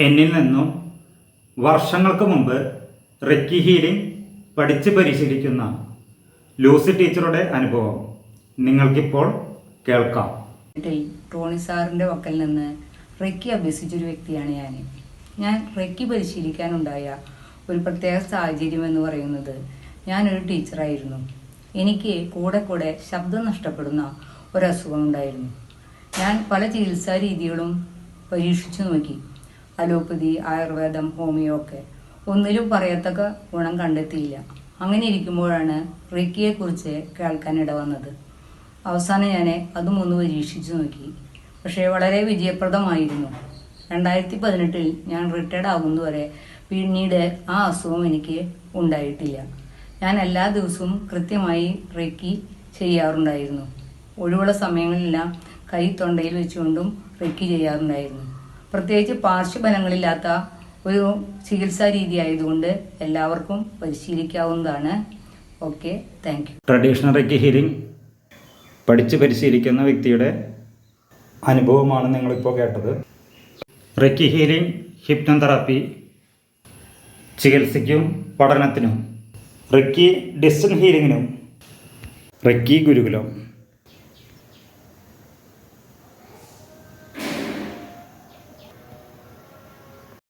എന്നിൽ നിന്നും വർഷങ്ങൾക്ക് മുമ്പ് റെക്കി ഹീലിംഗ് പഠിച്ച് പരിശീലിക്കുന്ന ലൂസി ടീച്ചറുടെ അനുഭവം നിങ്ങൾക്കിപ്പോൾ കേൾക്കാം. ടോണി സാറിന്റെ പക്കൽ നിന്ന് റെക്കി അഭ്യസിച്ചൊരു വ്യക്തിയാണ് ഞാൻ. ഞാൻ റെക്കി പരിശീലിക്കാനുണ്ടായ ഒരു പ്രത്യേക സാഹചര്യം എന്ന് പറയുന്നത് ഞാനൊരു ടീച്ചറായിരുന്നു. എനിക്ക് കൂടെ കൂടെ ശബ്ദം നഷ്ടപ്പെടുന്ന ഒരസുഖം ഉണ്ടായിരുന്നു. ഞാൻ പല ചികിത്സാ രീതികളും പരീക്ഷിച്ചു നോക്കി. അലോപ്പതി ആയുർവേദം ഹോമിയോ ഒക്കെ. ഒന്നിലും പറയത്തക്ക ഗുണം കണ്ടെത്തിയില്ല. അങ്ങനെ ഇരിക്കുമ്പോഴാണ് റെക്കിയെക്കുറിച്ച് കേൾക്കാനിട വന്നത്. അവസാനം ഞാൻ അതും ഒന്ന് പരീക്ഷിച്ചു നോക്കി. പക്ഷേ വളരെ വിജയപ്രദമായിരുന്നു. രണ്ടായിരത്തി പതിനെട്ടിൽ ഞാൻ റിട്ടയർഡ് ആകുന്നതുവരെ പിന്നീട് ആ അസുഖം എനിക്ക് ഉണ്ടായിട്ടില്ല. ഞാൻ എല്ലാ ദിവസവും കൃത്യമായി റെക്കി ചെയ്യാറുണ്ടായിരുന്നു. ഒഴിവുള്ള സമയങ്ങളിലെല്ലാം കൈ തൊണ്ടയിൽ വെച്ചുകൊണ്ടും റെക്കി ചെയ്യാറുണ്ടായിരുന്നു. പ്രത്യേകിച്ച് പാർശ്വഫലങ്ങളില്ലാത്ത ഒരു ചികിത്സാ രീതി ആയതുകൊണ്ട് എല്ലാവർക്കും പരിശീലിക്കാവുന്നതാണ്. Okay thank you. Traditional reiki healing പഠിച്ച് പരിശീലിക്കുന്ന വ്യക്തിയുടെ അനുഭവമാണ് നിങ്ങളിപ്പോൾ കേട്ടത്. റെക്കി ഹീലിംഗ് ഹിപ്നോതെറാപ്പി ചികിത്സയ്ക്കും പഠനത്തിനും റെക്കി ഡിസ്റ്റൻ ഹീലിങ്ങിനും റെക്കി ഗുരുകുലം.